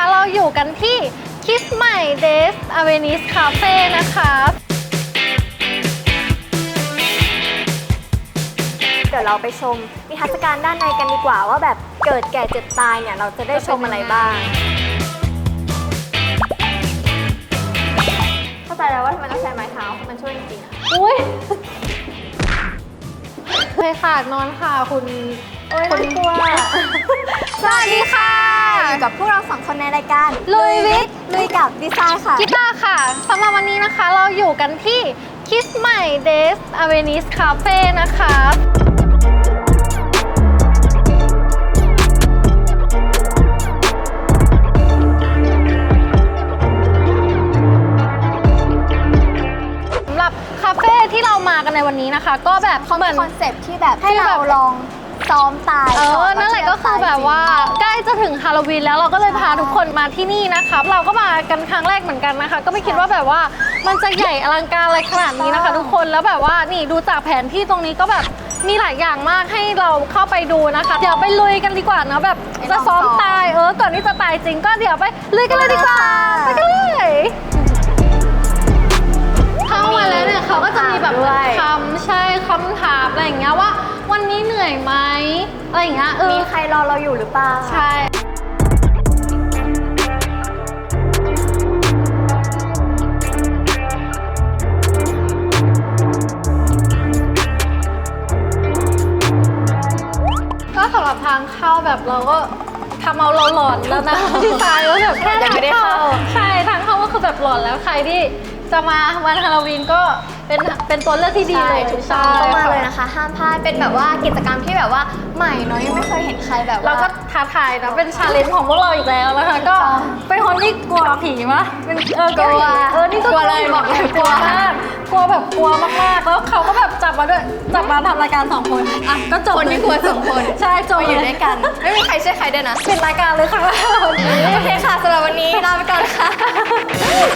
นะคะเราอยู่กันที่ Kiss My Days a v e n i s Cafe นะคะเดี๋ยวเราไปชมนิทรรศการด้านในกันดีกว่าว่าแบบเกิดแก่เจ็บตายเนี่ย เราจะได้ชมอะไรบ้าง เข้าใจแล้วว่าทำไมต้องใช้ไม้เท้า มันช่วยจริงๆอะอุ้ยเคยค่ะนอนค่ะคุณ โอ้ยคุณน่ากลัว สวัสดีค่ะอยู่ กับพวกเราสองคนในรายการลุยวิทย์ลุยกับดีไซน์ค่ะ กีตาร์ค่ะสำหรับวันนี้นะคะเราอยู่กันที่ Kiss My Days a v e n i s Cafe นะคะสำหรับคาเฟ่ที่เรามากันในวันนี้นะคะ ก็แบบเขาเหมีมือน คอนเซปต์ที่แบบให้ที่แบบเราลอง ซ้อมตายเอก่อนั่นแหละก็คือแบบว่าใกล้จะถึงฮาโลวีนแล้วเราก็เลยพาทุกคนมาที่นี่นะคะเราก็มากันครั้งแรกเหมือนกันนะคะ ก็ไม่คิดว่าแบบว่ามันจะใหญ่อลังการอะไรขนาดนี้นะคะ ทุกคนแล้วแบบว่านี่ดูจากแผนที่ตรงนี้ก็แบบมีหลายอย่างมากให้เราเข้าไปดูนะคะ เดี๋ยวไปลุยกันดีกว่านะแบบจะซ้อมตายเออก่อนที่จะตายจริงก็เดี๋ยวไปลุยกันเลยดีกว่าไปกันเลยเข้ามาแล้วเนี่ยเขาก็จะมีแบบเหมือนคำใช่คำถามอะไรอย่างเงี้ยว่า วันนี้เหนื่อยไหมอะไรอย่างเงี้ยเออมีใครรอเราอยู่หรือเปล่า ใช่ ก็สำหรับทางเข้าแบบเราก็ทำเอาเราหลอนแล้วนะที่ตายแล้วแบบแค่ยังไม่ได้เข้า ใช่ทางเข้าก็คือแบบหลอนแล้วใครที่จะมาวันฮาโลวีนก็ เป็นเป็นตัวเลือกที่ดีเลยถูกต้องใช่ต้องมาค่ะเลยนะคะ ห้ามพลาดเป็นแบบว่ากิจกรรมที่แบบว่า ใหม่เนาะยังไม่เคยเห็นใครแบบเราว่าก็ท้าทายนะเป็นชาเลนจ์ของพวกเราอีกแล้วนะคะก็ถูกต้องเป็นคนที่กลัวผีมะเป็นเออกลัวเออนี่ก็กลัวเลยบอกเลยกลัวมากกลัวแบบกลัวมากๆแล้วเขาก็แบบจับมาด้วยจับมาทำรายการสองคนอะก็จบคนที่กลัวสองคนใช่จบมาอยู่ด้วยกัน ไม่มีใครช่วยใครด้วยนะเป็นรายการเลยค่ะวันนี้โอเคค่ะสำหรับวันนี้ลาไปก่อนค่ะ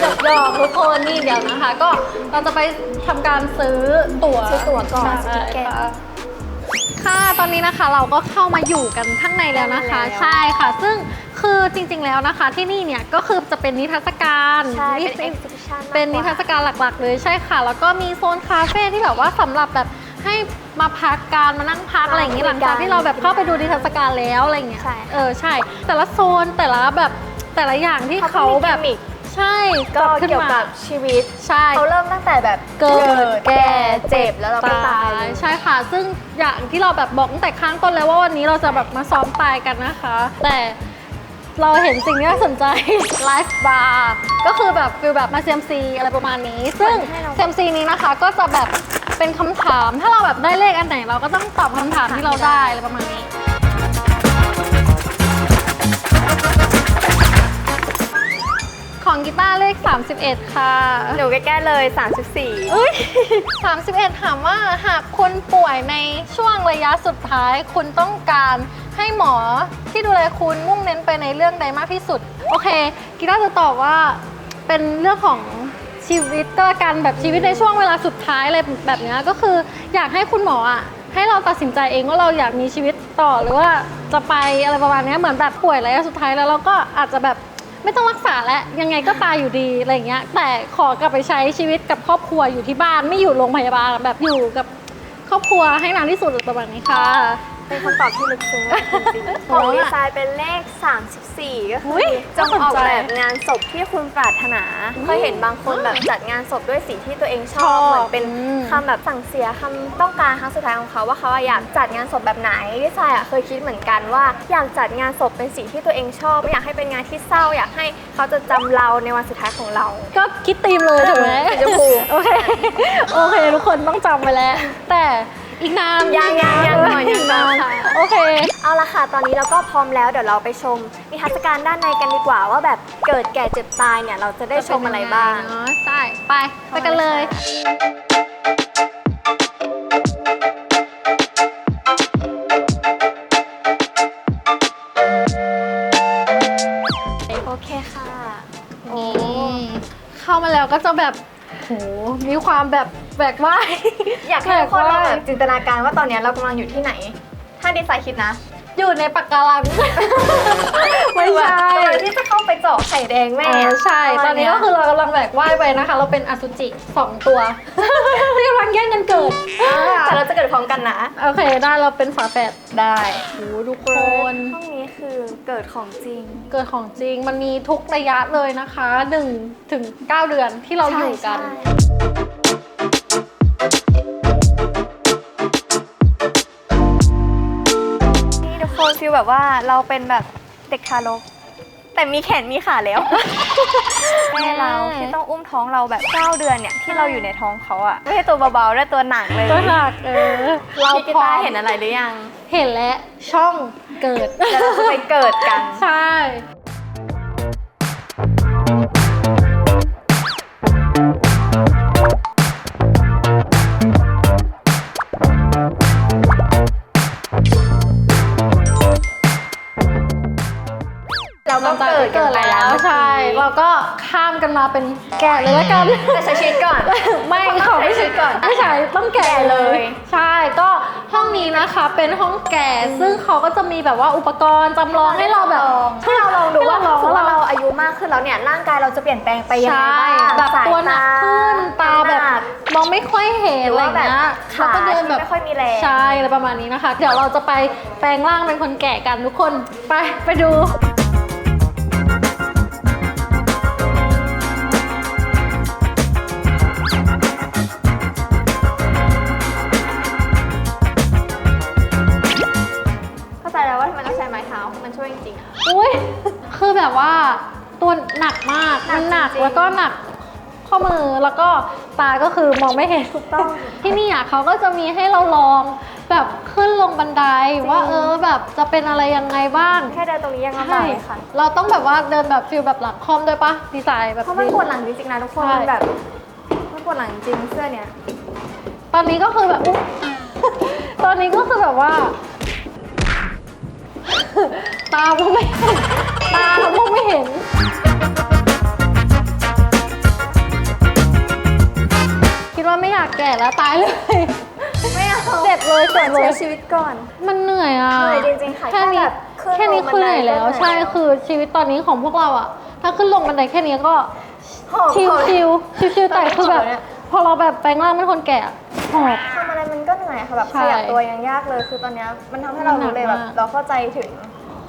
จบดอกทุกคนนี่เดี๋ยวนะคะ ก็เราจะไปทำการซื้อตั๋วซื้อตั๋วก่อนใช่ซื้อทิเก็ต ค่ะค่ะ ตอนนี้นะคะเราก็เข้ามาอยู่กันข้างในแล้วนะคะแล้วใช่ค่ะ ซึ่งคือจริงๆแล้วนะคะที่นี่เนี่ยก็คือจะเป็นนิทรรศการใช่เป็นนิ exhibition มากกว่า เป็นนิทรรศการหลักๆ เลยใช่ค่ะ แล้วก็มีโซนคาเฟ่ที่แบบว่าสำหรับแบบให้มาพักการมานั่งพักอะไรอย่างนี้หลังจากที่เราแบบเข้าไปดูนิทรรศการแล้วอะไรอย่างเงี้ยใช่เออใช่ แต่ละโซนแต่ละแบบแต่ละอย่างที่เขาก็เขามีแบบกิมมิค ใช่ก็จัดขึ้นเกี่ยวมา กับชีวิต ใช่ เขาเริ่มตั้งแต่แบบเกิดแก่เจ็บแล้วเราก็ตายเลยใช่ค่ะ ซึ่งอย่างที่เราแบบบอกตั้งแต่ข้างต้นแล้วว่าวันนี้เราจะแบบมาซ้อมตายกันนะคะ แต่เราเห็นสิ่งที่น่าสนใจ ไลฟ์บาร์ก็คือแบบฟิลแบบมาเซียมซีอะไรประมาณนี้ ซึ่งให้เรา เซียมซีนี้นะคะก็จะแบบเป็นคำถาม ถ้าเราแบบได้เลขอันไหนเราก็ต้องตอบคำถามที่เราได้อะไรประมาณนี้ ของกีตาร์เลข 31 ค่ะ หนูใกล้ๆเลย 34 อุ้ย31 ถามว่าหากคุณป่วยในช่วงระยะสุดท้าย คุณต้องการให้หมอที่ดูแลคุณมุ่งเน้นไปในเรื่องใดมากที่สุด โอเค กีตาร์จะตอบว่าเป็นเรื่องของชีวิตก็แล้วกันแบบชีวิตในช่วงเวลาสุดท้ายอะไรแบบเนี้ยก็คืออยากให้คุณหมออะให้เราตัดสินใจเองว่าเราอยากมีชีวิตต่อหรือว่าจะไปอะไรประมาณเนี้ยเหมือนแบบป่วยระยะสุดท้ายแล้วเราก็อาจจะแบบ ไม่ต้องรักษาแล้วยังไงก็ตายอยู่ดีอะไรอย่างเงี้ย แต่ขอกลับไปใช้ชีวิตกับครอบครัวอยู่ที่บ้านไม่อยู่โรงพยาบาลแบบอยู่กับครอบครัวให้นานที่สุดประมาณนี้ค่ะ เป็นคำตอบที่ลึกซึ้งมากจริงๆโอ้ของยดีไซน์เป็นเลข 34 ก็อุ๊คือยจงออกน่าสนใจแบบงานศพที่คุณปรารถนาเคยเห็นบางคนแบบจัดงานศพด้วยสิ่งที่ตัวเองชชออบบเหมือนเป็นอืมคำแบบสั่งเสียคำต้องการครั้งสุดท้ายของเขาว่าเขาอยากจัดงานศพแบบไหนดีไซน์อะเคยคิดเหมือนกันว่าอยากจัดงานศพเป็นสิ่งที่ตัวเองชอบไม่อยากให้เป็นงานที่เศร้า อยากให้เขาจะจำเราในวันสุดท้ายของเรา ก็คิดตีมเลยถูกไหมสีชมพู โอเค โอเค ทุกคนต้องจำไว้แล้ว แต่ อีกนานยังยังยังหน่อยยังนานค่ะ โอเค เอาละค่ะ ตอนนี้เราก็พร้อมแล้วเดี๋ยวเราไปชมนิทรรศการด้านในกันดีกว่า ว่าแบบเกิดแก่เจ็บตายเนี่ยเราจะได้ชมอะไรบ้าง เนาะใช่ไปไปกันเลย โอเคค่ะ โอ้นี่เข้ามาแล้วก็จะแบบโหมีความแบบ แบกว่ายอยากให้ทุกคนลองแบบจินตนาการว่าตอนเนี้ยเรากำลังอยู่ที่ไหน ถ้าดีไซน์คิดนะอยู่ในปากการัง ไม่ใช่ก่อนที่จะเข้าไปเจาะไข่แดงแม่เออใช่ ตอนนี้ก็คือเรากำลังแบกว่ายไปนะคะ เราเป็นอสุจิสองตัวที่กำลังแย่งกันเกิดแต่เราจะเกิดพร้อมกันนะ โอเค ได้เราเป็นฝาแฝดได้โอ้ทุกคนห้องนี้คือเกิดของจริง เกิดของจริงมันมีทุกระยะเลยนะคะ1ถึง9เดือนที่เราอยู่กัน ใช่นี่ทุกคนฟีลแบบว่าเราเป็นแบบเด็กทารก แต่มีแขนมีขาแล้ว แม่เราที่ต้องอุ้มท้องเราแบบ9เดือนเนี่ยที่เราอยู่ในท้องเขาอะไม่ใช่ตัวเบาๆและตัวหนักเลยตัวหนักเออเราพี่กีพร้อตามร์เห็นอะไรหรือยัง เห็นแล้วช่องเกิด แล้วเราจะไปเกิดกัน ใช่ เป็นแก่เลยแล้วกัน แต่ใช้ชีวิตก่อน ไม่ขอไม่ใช่ก่อนไม่ใช่ต้องแก่เลยแก่เลย ใช่ก็ห้องนี้นะคะเป็นห้องแก่ซึ่งเขาก็จะมีแบบว่าอุปกรณ์จำลองให้เราแบบให้เราลองดูว่าให้เราลองสมมุติว่าว่าเราเราอายุมากขึ้นแล้วเนี่ยร่างกายเราจะเปลี่ยนแปลงไปยังไงใช่บ้างแบบสายตัวหนักขึ้นตาแบบหนักมองไม่ค่อยเห็นหรืออะไรว่าอย่างเงี้ยแบบขาแล้วก็เดินแบบที่ไม่ค่อยมีแรงใช่อะไรประมาณนี้นะคะ เดี๋ยวเราจะไปแปลงร่างเป็นคนแก่กันทุกคนไปไปดู แบบว่าตัวหนักมาก หนักมันหนักจริงๆ แล้วก็หนักข้อมือแล้วก็ตาก็คือมองไม่เห็นถูกต้อง ที่นี่อะเขาก็จะมีให้เราลองแบบขึ้นลงบันไดว่าเออแบบจะเป็นอะไรยังไงบ้าง แค่เดินตรงนี้ยังลำบาใช่กเลยค่ะ เราต้องแบบว่าเดินแบบฟิลแบบหลังคอมด้วยปะดีไซน์แบบ เพราะมันปวดหลังจริงๆนะทุกคนใช่ มันแบบมันปวดหลังจริงเสื้อเนี่ย ตอนนี้ก็คือแบบอุ๊ย ตอนนี้ก็คือแบบว่า ตามองไม่เห็นตามองไม่เห็น คิดว่าไม่อยากแก่แล้วตายเลย ไม่เอาเจ็บเลยเจ็บเลยใช้ชีวิตก่อน มันเหนื่อยอะเหนื่อยจริงๆค่ะแค่นี้แค่แบบขึ้นแค่นี้ลงบันไดคือเหนื่อยแล้ว ก็เหนื่อย ใช่คือชีวิตตอนนี้ของพวกเราอะ ถ้าขึ้นลงบันไดแค่นี้ก็ หอบชิวหอบชิวชิวชิวๆแต่คือแบบตอนนี้หอบเนี่ยพอเราแบบแปลงร่างเป็นคนแก่อะ หอบ ทำอะไรมันก็เหนื่อยค่ะแบบใช่ขยับตัวยังยากเลย คือตอนเนี้ยมันทำให้เรารู้เลยแบบหนักมาก เราเข้าใจถึง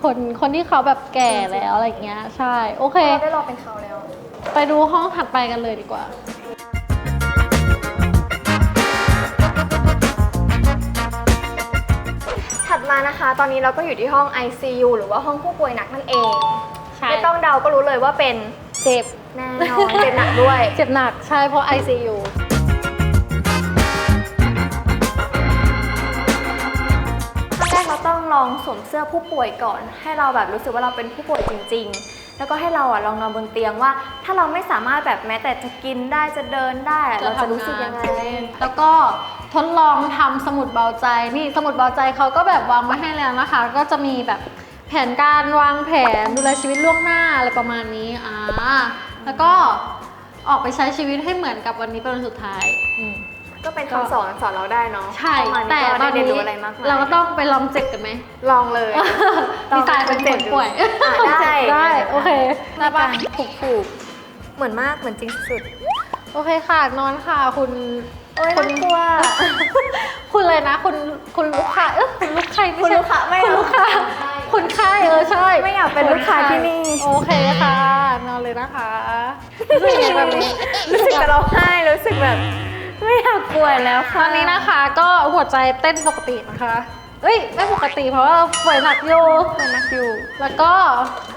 คนคนที่เขาแบบแก่แล้วอะไรอย่างเงี้ยใช่ โอเค เราได้ลองเป็นเขาแล้ว ไปดูห้องถัดไปกันเลยดีกว่า ถัดมานะคะ ตอนนี้เราก็อยู่ที่ห้อง ICU หรือว่าห้องผู้ป่วยหนักนั่นเองใช่ ไม่ต้องเดาก็รู้เลยว่าเป็นเจ็บแน่นอนเจ็บหนักด้วย เจ็บหนักใช่เพราะ ICU สวมเสื้อผู้ป่วยก่อน ให้เราแบบรู้สึกว่าเราเป็นผู้ป่วยจริง ๆ แล้วก็ให้เราอะลองนอนบนเตียงว่า ถ้าเราไม่สามารถแบบแม้แต่จะกินได้จะเดินได้อะเราจะรู้สึกยังไง แล้วก็ทดลองทำสมุดเบาใจนี่สมุดเบาใจเขาก็แบบวางไว้ให้แล้วนะคะ ก็จะมีแบบแผนการวางแผนดูแลชีวิตล่วงหน้าอะไรประมาณนี้อ่าแล้วก็ออกไปใช้ชีวิตให้เหมือนกับวันนี้เป็นวันสุดท้ายอืม ก็เป็นคำสอนสอนเราได้เนาะใช่ ประมาณแต่ก็ตอนได้เรียนนี้รู้อะไรมากมายเราก็ต้องไปลองเจ็บกันไหมลองเลยดีไซน์เป็นคนป่วยอะได้ได้ โอเคได้ปะผูกผูกเหมือนมากเหมือนจริงสุดโอเคค่ะ นอนค่ะคุณโอ๊ยคุณน่ากลัว คุณเลยนะ คุณคุณลูกค้าเออคุณลูกค้าไม่คุณใช่ลูกค้าไม่คุณลูกค้าคุณค่ายเออใช่ไม่อยากเป็นลูกค้าที่นี่ โอเคค่ะนอนเลยนะคะรู้สึกยังไงแบบนี้ รู้สึกจะร้องไห้รู้สึกแบบ ไม่อยากป่วยแล้วตค่ะอนนี้นะคะก็หัวใจเต้นปกตินะคะ เอ้ยไม่ปกติเพราะว่าป่วยหนักอยู่ป่วยหนักอยู่ แล้วก็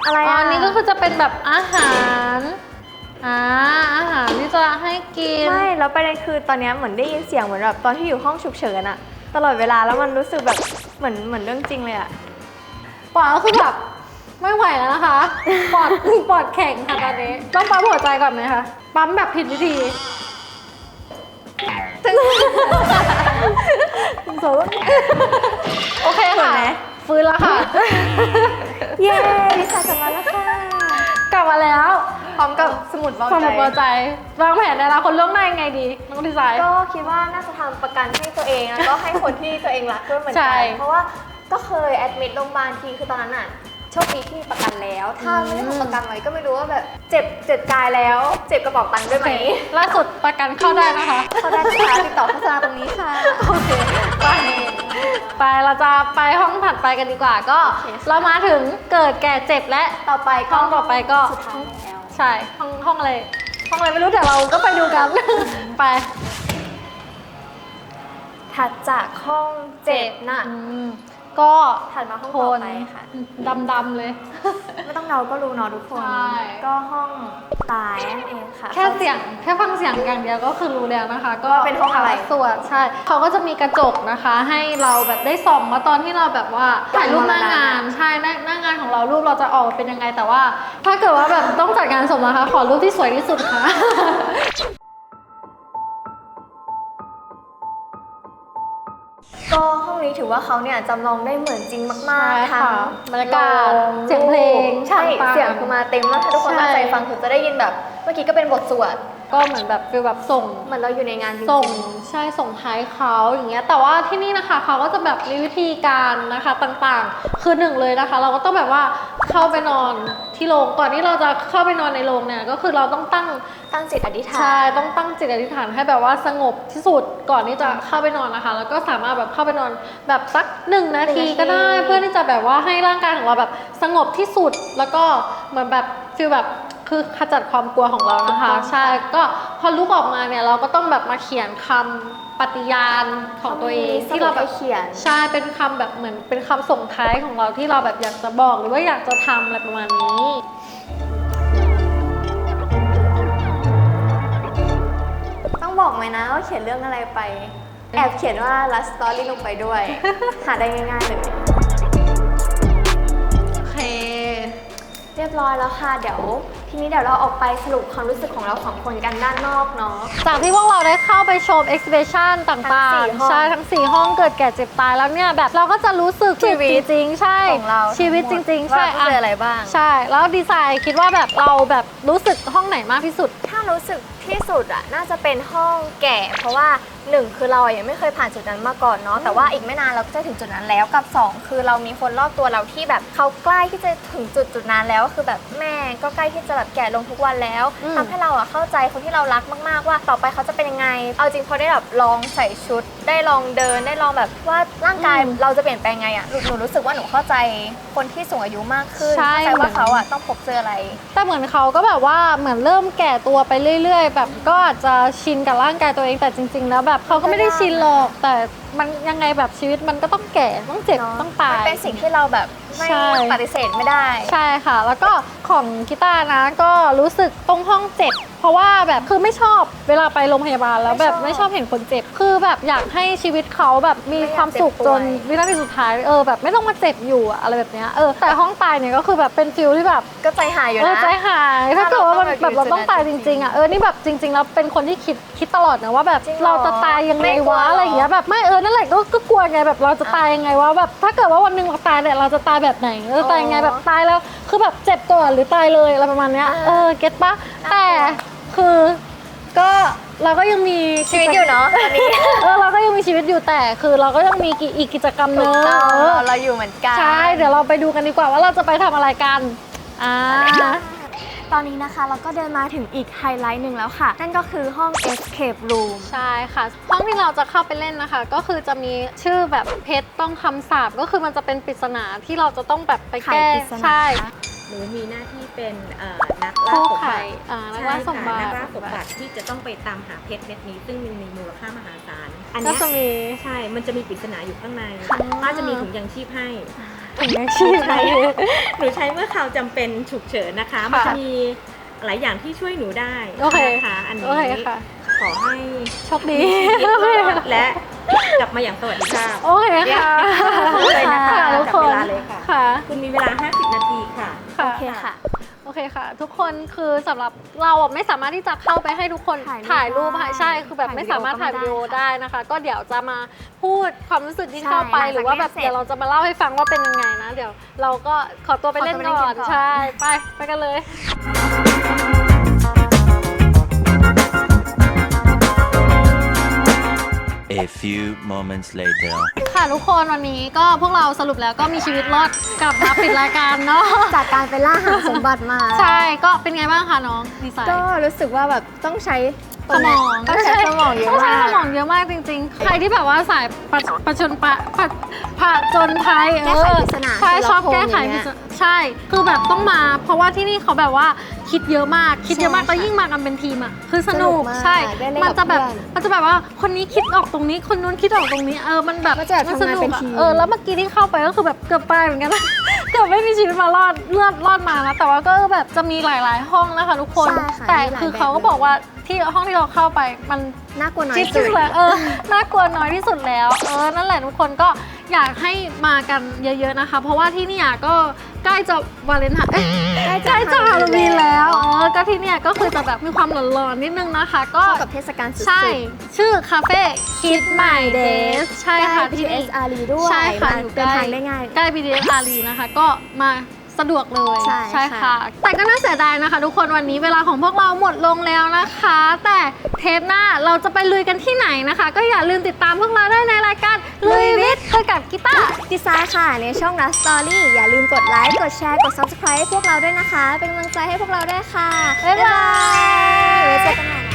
อะไรอะ นนี้ก็คือจะเป็นแบบอาหารอ่าอาหารที่จะให้กิน ไม่แล้วประเด็นคือตอนเนี้ยเหมือนได้ยินเสียงเหมือนแบบตอนที่อยู่ห้องฉุกเฉินอะตลอดเวลาแล้วมันรู้สึกแบบเหมือนเหมือนเรื่องจริงเลยอะปอดก็คือแบบไม่ไหวแล้วนะคะ ปอด ปอดแข็งค่ะตอนนี้ ต้องปั๊มหัวใจก่อนไหมคะ ปั๊มแบบผิดวิธี โอเคค่ะ ฟื้นแล้วค่ะ เย้ดิฉันกลับมาแล้วค่ะ กลับมาแล้ว พร้อมกับสมุดเบาความใจพอใจ วางแผนในอนาคตล่วงหน้ายังไงดีน้องดีไซน์ ก็คิดว่าน่าจะทำประกันให้ตัวเองแล้วก็ให้คนที่ตัวเองรักด้วยเหมือนใช่ กัน เพราะว่าก็เคยแอดมิดโรงพยาบาลทีคือตอนนั้นอะ โชคดีที่มีประกันแล้ว ถ้าไม่ได้ทำประกันไว้ก็ไม่รู้ว่าแบบเจ็บเจ็บกายแล้ว เจ็บกระเป๋าตังค์ด้วยไหมล่าสุดประกันเข้าได้นะคะเขาได้ค่ะติดต่อโฆษณาตรงนี้ค่ะโอเคไปไปเราจะไปห้องถัดไปกันดีกว่าก็โอเคค่ะเรามาถึงเกิดแก่เจ็บและต่อไปห้องต่อไปก็สุดท้ายแล้วใช่ห้องห้องอะไรห้องอะไรไม่รู้เดี๋ยวเราก็ไปดูกันไปถัดจากห้องเจ็บน่ะอืม ก็ถัดมาห้องโทต่อนไปค่ะดำดำๆเลย ไม่ต้องเราก็รู้เนาะทุกคน ใช่ ก็ห้องตายนั่นเองค่ะ แค่เสียงแค่ฟังเสียงอย่างเดียวก็คือรู้แล้วนะคะ ก็ว่าเป็นห้องอะไร สวดใช่เขาก็จะมีกระจกนะคะ ให้เราแบบได้ส่องมาตอนที่เราแบบว่าถ่ายรูปหน้างานใช่หน้าหน้างานของเรารูปเราจะออกมาเป็นยังไงแต่ว่า ถ้าเกิดว่าแบบต้องจัดงานศพนะคะ ขอรูปที่สวยที่สุดค่ะ ก็ห้องนี้ถือว่าเขาเนี่ยจำลองได้เหมือนจริงมากใช่ๆทั้งค่ะบรรยากาศโงเสียงเพลงใช่ต่างๆเสียงคือมาเต็มมากถ้าทุกคนใช่ ตั้งใจฟังคือจะได้ยินแบบ เมื่อกี้ก็เป็นบทสวด ก็เหมือนแบบฟีลแบบส่ง เหมือนเราอยู่ในงานจริงๆ ส่งใช่ส่งท้ายเขาอย่างเงี้ยแต่ว่าที่นี่นะคะเขาก็จะแบบมีวิธีการนะคะต่างๆ คือหนึ่งเลยนะคะ เราก็ต้องแบบว่าเข้าไปนอนที่โรงก่อนที่เราจะเข้าไปนอนในโรงเนี่ยก็คือเราต้องตั้งตั้งจิตอธิษฐาน ใช่ต้องตั้งจิตอธิษฐานให้แบบว่าสงบที่สุดก่อนที่จะเข้าไปนอนนะคะ แล้วก็สามารถแบบเข้าไปนอนแบบสักหนึ่งนาทีก็ได้เพื่อที่จะแบบว่าให้ร่างกายของเราแบบสงบที่สุดแล้วก็เหมือนแบบฟีลแบบ คือขจัดความกลัวของเรานะคะ ใช่ก็พอลุกออกมาเนี่ยเราก็ต้องแบบมาเขียนคำปฏิญาณของตัวเองที่ที่เราเราไปแบบเขียนใช่เป็นคำแบบเหมือนเป็นคำส่งท้ายของเราที่เราแบบอยากจะบอกหรือว่าอยากจะทำอะไรประมาณนี้ต้องบอกไหมนะว่าเขียนเรื่องอะไรไป แอบเขียนว่า last story ลงไปด้วย หาได้ง่ายๆเลย รียบร้อยแล้วค่ะ เดี๋ยว ทีนี้เดี๋ยวเราออกไปสรุปความรู้สึกของเราสองคนกันด้านนอกเนาะ จากที่พวกเราได้เข้าไปชม exhibition ต่างทั้งสี่ห้องๆใช่ ทั้ง 4 ห้องเกิดแก่เจ็บตายแล้วเนี่ย แบบเราก็จะรู้สึกชีวิต จริงๆใช่ ของเราชีวิตจริง ๆ ใช่ว่าเราเจออะไรบ้าง ใช่ แล้วดีไซน์คิดว่าแบบเราแบบรู้สึกห้องไหนมากที่สุด ถ้ารู้สึก ที่สุดอะน่าจะเป็นห้องแก่ เพราะว่าหนึ่งคือเรายังไม่เคยผ่านจุดนั้นมาก่อนเนาะแต่ว่าอีกไม่นานเราก็จะถึงจุดนั้นแล้วกับสองคือเรามีคนรอบตัวเราที่แบบเขาใกล้ที่จะถึงจุดจุดนั้นแล้วคือแบบแม่ก็ใกล้ที่จะแบบแก่ลงทุกวันแล้วอืม ทำให้เราอะเข้าใจคนที่เรารักมากๆว่าต่อไปเขาจะเป็นยังไง เอาจริงพอได้แบบลองใส่ชุด ได้ลองเดินได้ลองแบบว่าร่างกายเราจะเปลี่ยนแปลงไงอะหนูหนูรู้สึกว่าหนูเข้าใจคนที่สูงอายุมากขึ้นใช่เข้าใจเหมืว่าอนเขาอะต้องพบเจออะไร แต่เหมือนเขาก็แบบว่าเหมือนเริ่มแก่ตัวไปเรื่อย ๆแบบก็อาจจะชินกับร่างกายตัวเองแต่จริง ๆ แล้วแบบเขาก็ไม่ได้ชินหรอก แต่มันยังไงแบบชีวิตมันก็ต้องแก่ต้องเจ็บเนาะต้องตาย มันเป็นสิ่งที่เราแบบ ไม่ใช่ ปฏิเสธไม่ได้ ใช่ค่ะ แล้วก็ของกีตาร์นะก็รู้สึกตรงห้องเจ็บ เพราะว่าแบบคือไม่ชอบเวลาไปโรงพยาบาลแล้วแบบไม่ไม่ชชออบบเห็นคนเจ็บ คือแบบอยากให้ชีวิตเขาแบบมีไม่อยากความสุขเจ็บป่จวยนวินาทีสุดท้ายเออแบบไม่ต้องมาเจ็บอยู่อะอะไรแบบเนี้ยเออแต่ห้องตายเนี่ยก็คือแบบเป็นฟิลที่แบบ ก็ใจหายอยู่เออนะ ใจหายถ้าเกิดว่ามันถ้าแบเราบเราต้ต้อองงไปตายจจริงๆริงๆอะเออนี่แบบจริงๆแล้วเป็นคนที่คิดคิดตลอดนะว่าแบบจริงเหรอเราจะตายยังไงไม่กลัววะอะไรอย่างเงี้ยแบบไม่เออนั่นแหละก็ก็กลัวไงแบบเราจะตายยังไงวะแบบถ้าเกิดว่าวันหนึ่งเราตายเนี่ยเราจะตายแบบไหนเราจะตายยังไงอ๋อแบบตายแล้วคือแบบเจ็บก่อนหรือตายเลยอะไรประมาณเนี้ยอ่าเออเก็ตปะน่ากลัวแต่คือก็เราก็ยังมีชีวิตอยู่เนาะตอนนี้เออเราก็ยังมีชีวิตอยู่แต่ คือเราก็ยังมีกิอีกกิจกรรมถูเนึกงต้องเออเราเราอยู่เหมือนกันใช่เดี๋ยวเราไปดูกันดีกว่าว่าเราจะไปทำอะไรกันอ่า ตอนนี้นะคะเราก็เดินมาถึงอีกไฮไลท์หนึ่งแล้วค่ะ นั่นก็คือห้อง escape room ใช่ค่ะ ห้องที่เราจะเข้าไปเล่นนะคะ ก็คือจะมีชื่อแบบเพชรต้องคำสาบก็คือมันจะเป็นปริศนาที่เราจะต้องแบบไปไขแก้ปริศนาใช่หนูมีหน้าที่เป็นเอ่อนักล่าผู้สมไขบัติอ่านักใช่ล่าสมบัค่ะตินักล่าสมบัติที่จะต้องไปตามหาเพชรเม็ดนี้ ซึ่งมันมีมูลค่ามหาศาล อันก็เนี้ยจะมีใช่ มันจะมีปริศนาอยู่ข้างในค่ะป้าจะมีถุงยางชีพให้ ถุงยังชีพใช่หนูใช้เมื่อข่าวจำเป็นฉุกเฉินนะคะ มันจะมีหลายอย่างที่ช่วยหนูได้โอเค นะคะอันโอนี้เคค่ะ ขอให้โชคดีมีชีวิตรอดและกลับมาอย่างสวัสดิภาพ โอเคค่ะเลยนะคะทุกจับคเวนลาเลยค่ะ ค่ะ คุณมีเวลา 50 นาทีค่ะค่ะโอเคค่ะโอ เคค่ะ ทุกคนคือสำหรับเราอะไม่สามารถที่จะเข้าไปให้ทุกคนถ่ายรูปถ่ายรูปได้ให้ใช่คือแบบถ่ายไม่สามารถถ่ายวิวิดีดีโอโอก็ไม่ได้ได้นะคะ ก็เดี๋ยวจะมาพูดความรู้สึกที่ใช่เข้าไปหลังจากหรือว่าแบบเล่นเสร็จเดี๋ยวเราจะมาเล่าให้ฟังว่าเป็นยังไงนะ เดี๋ยวเราก็ขอตัวไปเล่นขอตัวไปเล่นก่อนกันก่อนใช่ไปไปกันเลย A A few moments later. ค่ะทุกคนวันนี้ก็พวกเราสรุปแล้วก็มีชีวิตรอดกลับมาปิดรายการเนาะ จากการไปล่าหาสมบัติมา ใช่ก็เป็นไงบ้างคะน้องดีไซน์ ก็รู้สึกว่าแบบต้องใช้ สมองต้องใช้สมองเยอะต้งใช้มากสมองเยอะมากจริง ๆ ใครที่แบบว่าสายประประชนปะปะผะจนภัยแก้ไขปริศนาใช่ชอบเชอร์ล็อกแก้ไขโฮมปอย่างเงี้ริยศนาใช่ คือแบบต้องมา เพราะว่าที่นี่เขาแบบว่าคิดเยอะมาก คิดเยอะมากใช่แล้วยิ่งมากันเป็นทีมอะคือสนุกสนุกมากใช่ได้เล่นมันจะแบบกับเพื่อนมันจะแบบว่าคนนี้คิดออกตรงนี้ คนนู้นคิดออกตรงนี้เออมันแบบมันจะแบบสทำงานนุกเป็นอะทีม เออแล้วเมื่อกี้ที่เข้าไปก็คือแบบเกือบตายเหมือนกันนะ เกือบไม่มีชีวิตมารอดเลือดรอดมานะแต่ว่าก็แบบจะมีหลาย ๆ ห้องนะคะทุกคน ใช่ค่ะแต่มีหลายคือแบบเขาก็บอกว่า ที่ห้องที่เราเข้าไปมันน่ากลัวน้อยที่สุสุดดแล้วเออน่ากลัวน้อยที่สุดแล้ว เออนั่นแหละทุกคนก็อยากให้มากันเยอะๆนะคะ เพราะว่าที่เนี่ยก็ใกล้จะวาเลนไทน์เอ้ยใกล้จะใกล้จะฮาโลวีนฮาโลวีนแล้แล้ว วเออก็ที่เนี่ยก็คือจะแบบมีความหลอนๆนิดนึงนะคะ ก็เข้ากับเทศกาลสุดๆใช่ชื่อคาเฟ่คิดใหม่เดสใช่ค่ะใกล้ที่นี่ BTS อารีด้วยใช่ค่ะมาอยู่เดินทางได้ง่าย ใกล้ BTS อารีนะคะ ก็มา สะดวกเลยใช่ค่ะค่ะ แต่ก็น่าเสียดายนะคะ ทุกคนวันนี้เวลาของพวกเราหมดลงแล้วนะคะ แต่เทปหน้าเราจะไปลุยกันที่ไหนนะคะ ก็อย่าลืมติดตามพวกเราได้ในรายการลุยวิทย์คุยกับกีตาร์ดีไซน์ค่ะ ในช่อง Last Story อย่าลืมกดไลค์กดแชร์กด Subscribe ให้พวกเราด้วยนะคะ เป็นกำลังใจให้พวกเราด้วยค่ะบ๊ายบาย